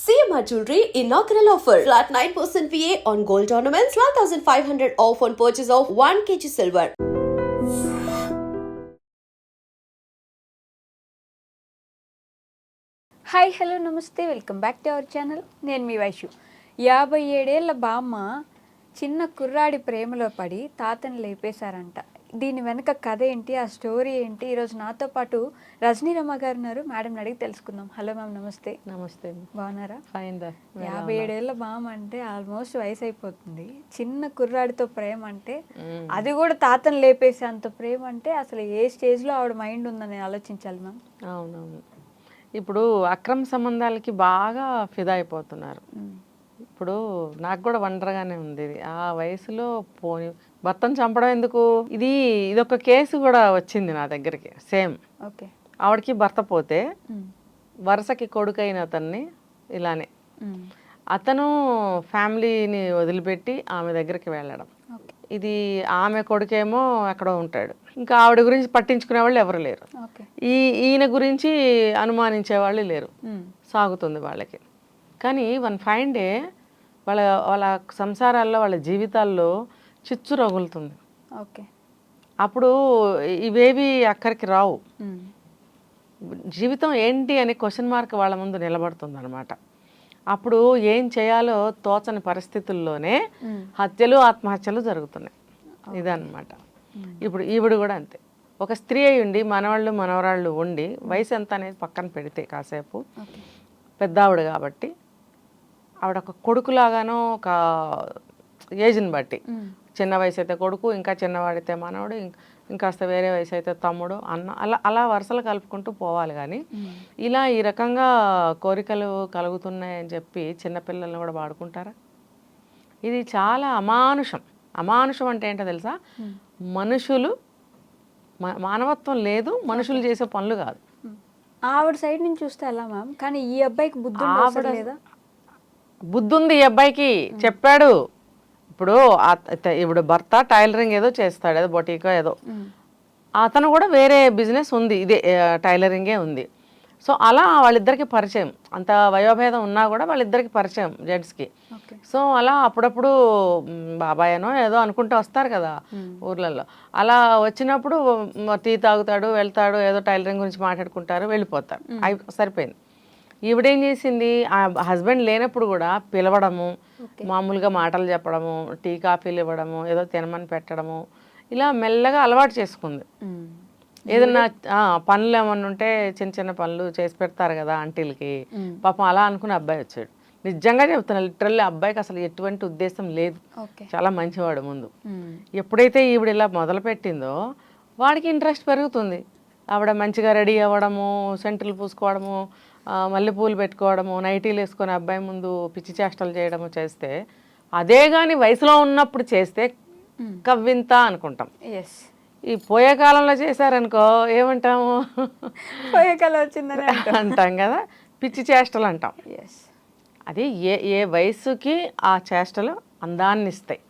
CMR Jewelry inaugural offer. Flat 9% VA on gold ornaments, 12,500 off on purchase of 1 kg silver. Hi hello నమస్తే welcome back to our channel నేను మీ వైషు యాభై ఏడేళ్ళ బామ్మ చిన్న కుర్రాడి ప్రేమలో పడి తాతని లేపేశారంట దీని వెనక కథ ఏంటి? ఆ స్టోరీ ఏంటి? ఈరోజు నాతో పాటు రజనీ రమ్మ గారు ఉన్నారు. మేడం అడిగి తెలుసుకుందాం. హలో మ్యామ్ నమస్తే. నమస్తే. బాగున్నారా? యాభై ఏడేళ్ళ బామ్మ అంటే ఆల్మోస్ట్ వయసు అయిపోతుంది. చిన్న కుర్రాడితో ప్రేమ అంటే అది కూడా తాతని లేపేసే అంత ప్రేమ అంటే అసలు ఏ స్టేజ్లో ఆవిడ మైండ్ ఉందని ఆలోచించాలి మ్యామ్? అవునవును. ఇప్పుడు అక్రమ సంబంధాలకి బాగా ఫిదా అయిపోతున్నారు. ఇప్పుడు నాకు కూడా వండర్గానే ఉంది. ఆ వయసులో పోని భర్తను చంపడం ఎందుకు? ఇది ఇది ఒక కేసు కూడా వచ్చింది నా దగ్గరికి సేమ్. ఓకే. ఆవిడకి భర్త పోతే వరుసకి కొడుకైన అతన్ని ఇలానే. అతను ఫ్యామిలీని వదిలిపెట్టి ఆమె దగ్గరికి వెళ్ళడం. ఇది ఆమె కొడుకేమో ఎక్కడో ఉంటాడు. ఇంకా ఆవిడ గురించి పట్టించుకునే వాళ్ళు ఎవరు లేరు. ఈ ఈయన గురించి అనుమానించే వాళ్ళు లేరు. సాగుతుంది వాళ్ళకి. కానీ వన్ ఫైన్ డే వాళ్ళ వాళ్ళ సంసారాల్లో వాళ్ళ జీవితాల్లో చిచ్చు రగులుతుంది ఓకే. అప్పుడు ఇవేవి అక్కడికి రావు. జీవితం ఏంటి అనే క్వశ్చన్ మార్క్ వాళ్ళ ముందు నిలబడుతుంది అనమాట అప్పుడు ఏం చేయాలో తోచని పరిస్థితుల్లోనే హత్యలు ఆత్మహత్యలు జరుగుతున్నాయి. ఇదన్నమాట. ఇప్పుడు ఈవిడ కూడా అంతే. ఒక స్త్రీ అయి ఉండి మనవాళ్ళు మనవరాళ్ళు ఉండి వయసు ఎంత అనేది పక్కన పెడితే కాసేపు. పెద్ద ఆవిడ కాబట్టి ఆవిడ ఒక కొడుకులాగానో ఒక ఏజ్ని బట్టి చిన్న వయసు అయితే కొడుకు ఇంకా చిన్నవాడైతే మనవడు ఇంక- ఇంకాస్త వేరే వయసు అయితే తమ్ముడు అన్న అలా అలా వరుసలు కలుపుకుంటూ పోవాలి కానీ ఇలా ఈ రకంగా కోరికలు కలుగుతున్నాయని చెప్పి చిన్నపిల్లల్ని కూడా వాడుకుంటారా? ఇది చాలా అమానుషం. అమానుషం అంటే ఏంటో తెలుసా? మనుషులు మ- మానవత్వం లేదు మనుషులు చేసే పనులు కాదు. ఆవిడ సైడ్ నుంచి చూస్తే ఎలా మ్యామ్? కానీ ఈ అబ్బాయికి బుద్ధి బుద్ధి ఉంది ఈ అబ్బాయికి చెప్పాడు. ఇప్పుడు ఇప్పుడు భర్త టైలరింగ్ ఏదో చేస్తాడు ఏదో బొటీకో ఏదో. అతను కూడా వేరే బిజినెస్ ఉంది ఇదే టైలరింగే ఉంది. సో అలా వాళ్ళిద్దరికి పరిచయం. అంత వయోభేదం ఉన్నా కూడా వాళ్ళిద్దరికి పరిచయం జెంట్స్కి. సో అలా అప్పుడప్పుడు మ్, బాబాయ్ అనో ఏదో అనుకుంటూ వస్తారు కదా ఊర్లలో అలా వచ్చినప్పుడు టీ తాగుతాడు వెళ్తాడు ఏదో టైలరింగ్ గురించి మాట్లాడుకుంటారు వెళ్ళిపోతారు. అయి సరిపోయింది. ఈవిడేం చేసింది? ఆ హస్బెండ్ లేనప్పుడు కూడా పిలవడము మామూలుగా మాటలు చెప్పడము టీ కాఫీలు ఇవ్వడము ఏదో తినమని పెట్టడము ఇలా మెల్లగా అలవాటు చేసుకుంది. ఏదన్నా పనులు ఏమన్నా ఉంటే చిన్న చిన్న పనులు చేసి పెడతారు కదా ఆంటీలకి. పాపం అలా అనుకుని అబ్బాయి వచ్చాడు. నిజంగా చెప్తున్నా లిటరల్లీ అబ్బాయికి అసలు ఎటువంటి ఉద్దేశం లేదు. చాలా మంచివాడు ముందు. ఎప్పుడైతే ఈవిడ ఇలా మొదలుపెట్టిందో వాడికి ఇంట్రెస్ట్ పెరుగుతుంది. ఆవిడ మంచిగా రెడీ అవ్వడము సెంటర్లు పూసుకోవడము మల్లెపూలు పెట్టుకోవడము నైటీలు వేసుకొని అబ్బాయి ముందు పిచ్చి చేష్టలు చేయడము చేస్తే అదే కానీ వయసులో ఉన్నప్పుడు చేస్తే కవ్వింత అనుకుంటాం. ఎస్ ఈ పోయే కాలంలో చేశారనుకో ఏమంటాము? పోయే కళ వచ్చిందని అంటాం. కదా పిచ్చి చేష్టలు అంటాం. ఎస్ అది ఏ ఏ వయసుకి ఆ చేష్టలు అందాన్ని ఇస్తాయి.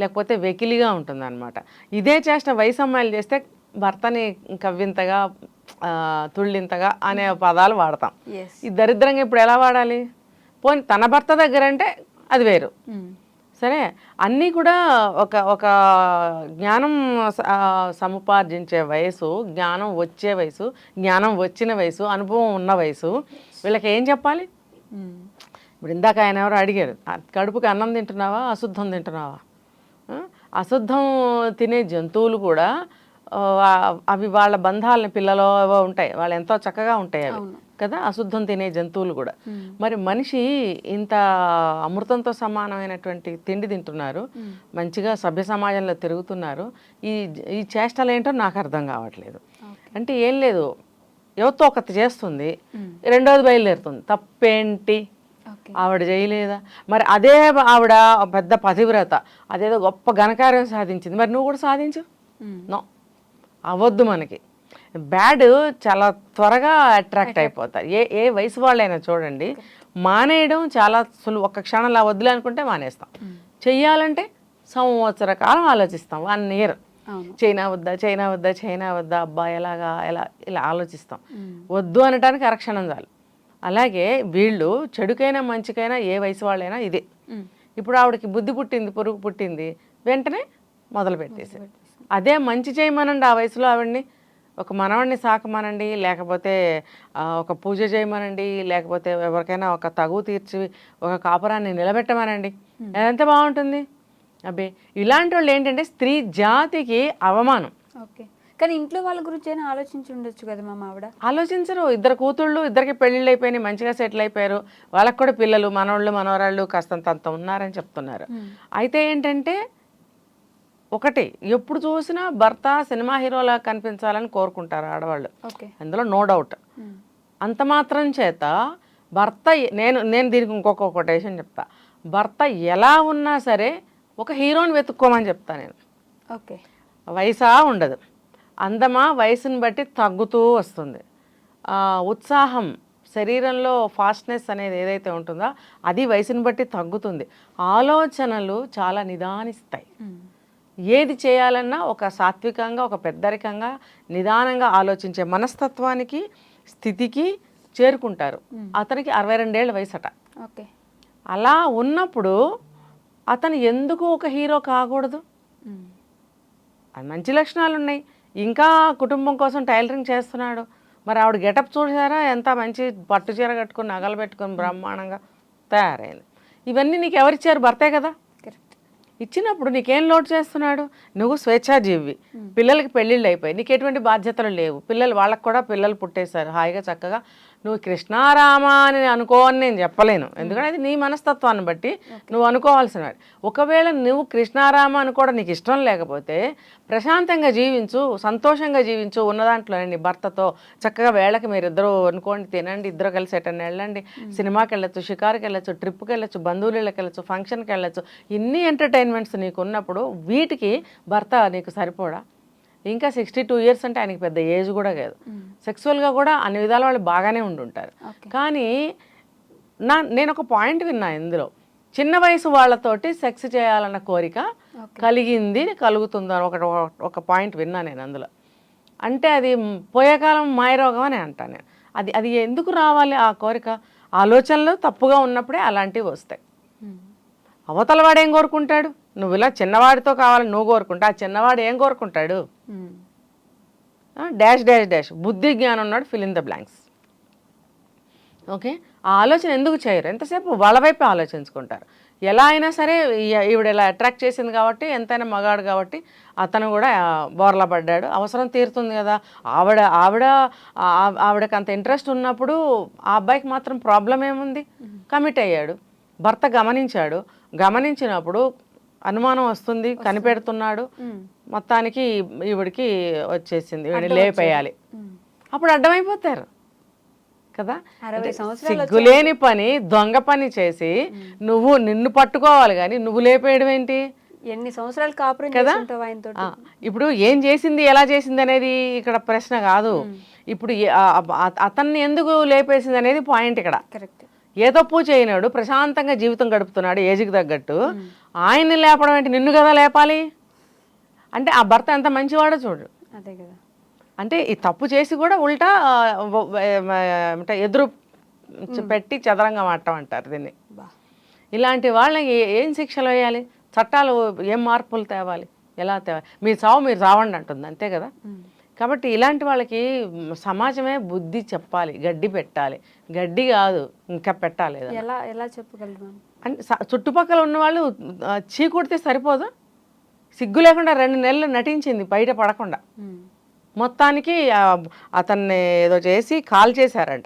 లేకపోతే వెకిలిగా ఉంటుంది అనమాట ఇదే చేష్ట వయసు అమ్మాయిలు చేస్తే భర్తని కవ్వింతగా తుళ్ళింతగా అనే పదాలు వాడతాం. ఈ దరిద్రంగా ఇప్పుడు ఎలా వాడాలి? పోనీ తన భర్త దగ్గర అంటే అది వేరు. సరే? అన్నీ కూడా ఒక ఒక జ్ఞానం సముపార్జించే వయసు జ్ఞానం వచ్చే వయసు జ్ఞానం వచ్చిన వయసు అనుభవం ఉన్న వయసు వీళ్ళకి ఏం చెప్పాలి? ఇప్పుడు ఇందాక ఆయన ఎవరో అడిగారు "ఆ, కడుపుకి అన్నం తింటున్నావా? అశుద్ధం తింటున్నావా? అశుద్ధం తినే జంతువులు కూడా అవి వాళ్ళ బంధాలని పిల్లలో ఏవో ఉంటాయి. వాళ్ళు ఎంతో చక్కగా ఉంటాయి అవి. కదా? అశుద్ధం తినే జంతువులు కూడా. మరి మనిషి ఇంత అమృతంతో సమానమైనటువంటి తిండి తింటున్నారు. మంచిగా సభ్య సమాజంలో తిరుగుతున్నారు. ఈ ఈ చేష్టలు ఏంటో నాకు అర్థం కావట్లేదు. అంటే ఏం లేదు. ఎవరితో ఒకటి చేస్తుంది. రెండోది బయలుదేరుతుంది. తప్పేంటి? ఆవిడ చేయలేదా? మరి అదే ఆవిడ పెద్ద పతివ్రత. అదేదో గొప్ప ఘనకార్యం సాధించింది. మరి నువ్వు కూడా సాధించు. నో. అవ్వద్దు మనకి. బ్యాడ్ చాలా త్వరగా అట్రాక్ట్ అయిపోతారు ఏ ఏ వయసు వాళ్ళైనా చూడండి మానేయడం చాలా సులువు ఒక్క క్షణంలో వద్దులే అనుకుంటే మానేస్తాం. చెయ్యాలంటే సంవత్సర కాలం ఆలోచిస్తాం. One year. చైనా వద్దా చైనా వద్దా చైనా వద్దా అబ్బా ఎలాగా ఎలా ఇలా ఆలోచిస్తాం. వద్దు అనటానికి అరక్షణం చాలు. అలాగే వీళ్ళు చెడుకైనా మంచికైనా ఏ వయసు వాళ్ళైనా ఇదే. ఇప్పుడు ఆవిడకి బుద్ధి పుట్టింది పురుగు పుట్టింది వెంటనే మొదలు పెట్టేసి అదే మంచి చేయమనండి ఆ వయసులో ఆవిడ్ని. ఒక మనవడిని సాకమనండి లేకపోతే ఒక పూజ చేయమనండి లేకపోతే ఎవరికైనా ఒక తగువ తీర్చి ఒక కాపురాన్ని నిలబెట్టమనండి. ఎంత బాగుంటుంది? అబ్బే ఇలాంటి వాళ్ళు ఏంటంటే స్త్రీ జాతికి అవమానం. ఓకే. కానీ ఇంట్లో వాళ్ళ గురించి అయినా ఆలోచించి ఉండొచ్చు కదా మా ఆవిడ? ఆలోచించరు. ఇద్దరు కూతుళ్ళు ఇద్దరికి పెళ్ళిళ్ళు అయిపోయినాయి మంచిగా సెటిల్ అయిపోయారు. వాళ్ళకి కూడా పిల్లలు మనవాళ్ళు మనవరాళ్ళు కాస్తంత అంత ఉన్నారని చెప్తున్నారు. అయితే ఏంటంటే ఒకటి ఎప్పుడు చూసినా భర్త సినిమా హీరోలా కనిపించాలని కోరుకుంటారు ఆడవాళ్ళు. ఓకే. అందులో నో డౌట్. అంత మాత్రం చేత భర్త నేను నేను దీనికి ఇంకొక కొటేషన్ చెప్తా. భర్త ఎలా ఉన్నా సరే ఒక హీరోని వెతుక్కోమని చెప్తా నేను. ఓకే. వయసా ఉండదు. అందమా వయసుని బట్టి తగ్గుతూ వస్తుంది. ఉత్సాహం శరీరంలో ఫాస్ట్నెస్ అనేది ఏదైతే ఉంటుందో అది వయసుని బట్టి తగ్గుతుంది. ఆలోచనలు చాలా నిదానిస్తాయి. ఏది చేయాలన్నా ఒక సాత్వికంగా ఒక పెద్దరికంగా నిదానంగా ఆలోచించే మనస్తత్వానికి స్థితికి చేరుకుంటారు. అతనికి అరవై రెండేళ్ళ వయసట. ఓకే. అలా ఉన్నప్పుడు అతను ఎందుకు ఒక హీరో కాకూడదు? మంచి లక్షణాలు ఉన్నాయి ఇంకా కుటుంబం కోసం టైలరింగ్ చేస్తున్నాడు. మరి ఆవిడ గెటప్ చూసారా ఎంత మంచి పట్టు చీర కట్టుకుని నగలు పెట్టుకుని బ్రహ్మాండంగా తయారైంది. ఇవన్నీ నీకు ఎవరిచ్చారు? భర్తే కదా? ఇచ్చినప్పుడు నీకేం లోటు చేస్తున్నాడు? నువ్వు స్వేచ్ఛాజీవి. పిల్లలకి పెళ్ళిళ్ళు అయిపోయి నీకు ఎటువంటి బాధ్యతలు లేవు. పిల్లలు వాళ్ళకి కూడా పిల్లలు పుట్టేశారు. హాయిగా చక్కగా నువ్వు కృష్ణారామ అని అనుకో అని నేను చెప్పలేను. ఎందుకంటే అది నీ మనస్తత్వాన్ని బట్టి నువ్వు అనుకోవాల్సిన వాడి. ఒకవేళ నువ్వు కృష్ణారామ అని కూడా నీకు ఇష్టం లేకపోతే ప్రశాంతంగా జీవించు సంతోషంగా జీవించు ఉన్న దాంట్లో నీ భర్తతో చక్కగా వేళకి మీరు ఇద్దరు అనుకోండి తినండి ఇద్దరు కలిసి ఎటన్నా వెళ్ళండి. సినిమాకి వెళ్ళొచ్చు షికారుకి వెళ్ళొచ్చు ట్రిప్కి వెళ్ళొచ్చు బంధువుల వెళ్ళొచ్చు ఫంక్షన్కి వెళ్ళొచ్చు. ఇన్ని ఎంటర్టైన్మెంట్స్ నీకు ఉన్నప్పుడు వీటికి భర్త నీకు సరిపోడా? ఇంకా సిక్స్టీ టూ ఇయర్స్ అంటే ఆయనకి పెద్ద ఏజ్ కూడా కాదు. సెక్సువల్గా కూడా అన్ని విధాల వాళ్ళు బాగానే ఉండుంటారు. కానీ నా నేను ఒక పాయింట్ విన్నా ఇందులో. చిన్న వయసు వాళ్ళతోటి సెక్స్ చేయాలన్న కోరిక కలిగింది కలుగుతుంది అని ఒక ఒక పాయింట్ విన్నా నేను అందులో. అంటే అది పోయే కాలం మాయరోగం అని అంటాను నేను. అది అది ఎందుకు రావాలి ఆ కోరిక? ఆలోచనలు తప్పుగా ఉన్నప్పుడే అలాంటివి వస్తాయి. ఉమ్. అవతల వాడు ఏం కోరుకుంటాడు? నువ్వు ఇలా చిన్నవాడితో కావాలని నువ్వు కోరుకుంటా. ఆ చిన్నవాడు ఏం కోరుకుంటాడు. Dash dash dash. బుద్ధి జ్ఞానం ఉన్నాడు fill in the blanks okay? ఆ ఆలోచన ఎందుకు చేయరు? ఎంతసేపు వాళ్ళ వైపే ఆలోచించుకుంటారు. ఎలా అయినా సరే ఈవిడ ఇలా అట్రాక్ట్ చేసింది కాబట్టి ఎంతైనా మగాడు కాబట్టి అతను కూడా బోర్లా పడ్డాడు. అవసరం తీరుతుంది కదా. ఆవిడ ఆవిడ ఆవిడకి అంత ఇంట్రెస్ట్ ఉన్నప్పుడు ఆ అబ్బాయికి మాత్రం ప్రాబ్లం ఏముంది? కమిట్ అయ్యాడు. భర్త గమనించాడు. గమనించినప్పుడు అనుమానం వస్తుంది కనిపెడుతున్నాడు. మొత్తానికి ఈవిడికి వచ్చేసింది వీడిని లేపేయాలి. అప్పుడు అడ్డమైపోతారు కదా? సిగ్గులేని పని దొంగ పని చేసి నువ్వు నిన్ను పట్టుకోవాలి కానీ నువ్వు లేపేయడం ఏంటి? ఎన్ని సంవత్సరాలు కాపురం కదా? ఇప్పుడు ఏం చేసింది ఎలా చేసింది అనేది ఇక్కడ ప్రశ్న కాదు. ఇప్పుడు అతన్ని ఎందుకు లేపేసింది అనేది పాయింట్ ఇక్కడ. కరెక్ట్. ఏ తప్పు చేయనాడు ప్రశాంతంగా జీవితం గడుపుతున్నాడు ఏజ్కి తగ్గట్టు. ఆయన్ని లేపడం ఏంటి? నిన్ను కదా లేపాలి? అంటే ఆ భర్త ఎంత మంచివాడో చూడు. అదే కదా. అంటే ఈ తప్పు చేసి కూడా ఉల్టా ఏమంటే ఎదురు పెట్టి చదరంగం ఆడటం అంటారు దీన్ని. ఇలాంటి వాళ్ళకి ఏ- శిక్షలు వేయాలి? చట్టాలు ఏం మార్పులు తేవాలి? ఎలా తేవాలి? మీ చావు మీరు చావండి అంటుంది అంతే కదా. కాబట్టి ఇలాంటి వాళ్ళకి సమాజమే బుద్ధి చెప్పాలి గడ్డి పెట్టాలి. గడ్డి కాదు ఇంకా పెట్టాలి. ఎలా ఎలా చెప్పగలరు అంటే చుట్టుపక్కల ఉన్నవాళ్ళు ఆ, చీ కొడితే సరిపోదు? సిగ్గు లేకుండా రెండు నెలలు నటించింది బయట పడకుండా. మొత్తానికి అతన్ని ఏదో చేసి కాల్ చేశారంట.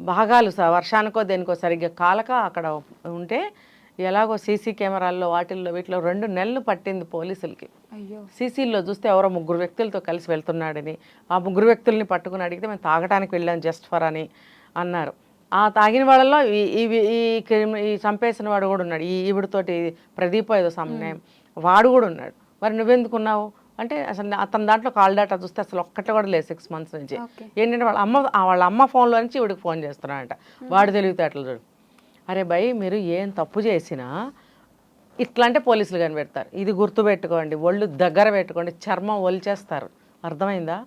భాగాలు స- వర్షానికో దేనికో సరిగ్గా కాలక అక్కడ ఉంటే ఎలాగో సీసీ కెమెరాల్లో వాటిల్లో వీటిలో రెండు నెలలు పట్టింది పోలీసులకి. అయ్యో. సీసీల్లో చూస్తే ఎవరో ముగ్గురు వ్యక్తులతో కలిసి వెళ్తున్నాడని ఆ ముగ్గురు వ్యక్తుల్ని పట్టుకుని అడిగితే మేము తాగడానికి వెళ్ళాం జస్ట్ ఫర్ అని అన్నారు. ఆ తాగిన వాళ్ళలో ఈ ఈ- ఈ క్రిమి- ఈ చంపేసిన వాడు కూడా ఉన్నాడు. ఈ ఈవిడతోటి ప్రదీప్ ఏదో సమన్వయం వాడు కూడా ఉన్నాడు. మరి నువ్వెందుకున్నావు? అంటే అసలు అతని దాంట్లో కాల్ డేటా చూస్తే అసలు ఒక్కటి కూడా లేదు సిక్స్ మంత్స్ నుంచి. ఏంటంటే వాళ్ళ అమ్మ వాళ్ళ అమ్మ ఫోన్లో నుంచి ఈవిడికి ఫోన్ చేస్తున్నాడంట. వాడు తెలివితేటలు చూడు. అరే భయ్ మీరు ఏం తప్పు చేసినా ఇట్లా అంటే పోలీసులు కనిపెడతారు. ఇది గుర్తుపెట్టుకోండి ఒళ్ళు దగ్గర పెట్టుకోండి చర్మం ఒలిచేస్తారు. అర్థమైందా?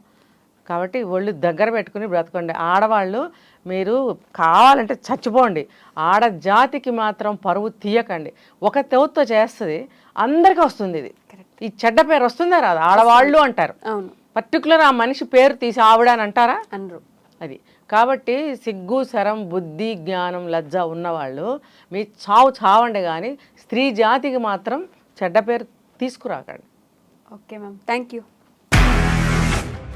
కాబట్టి ఒళ్ళు దగ్గర పెట్టుకుని బ్రతకండి. ఆడవాళ్ళు మీరు కావాలంటే చచ్చిపోండి. ఆడ జాతికి మాత్రం పరువు తీయకండి. ఒక తెవుతో చేస్తుంది అందరికీ వస్తుంది ఇది. ఈ చెడ్డ పేరు వస్తుందా రాదు? ఆడవాళ్ళు అంటారు. అవును. పర్టికులర్ ఆ మనిషి పేరు తీసి ఆవిడ అని అంటారా? అనరు. అది. కాబట్టి సిగ్గు శరం బుద్ధి జ్ఞానం లజ్జ ఉన్నవాళ్ళు మీ చావు చావండి కానీ స్త్రీ జాతికి మాత్రం చెడ్డ పేరు తీసుకురాకండి. Okay ma'am. Thank you.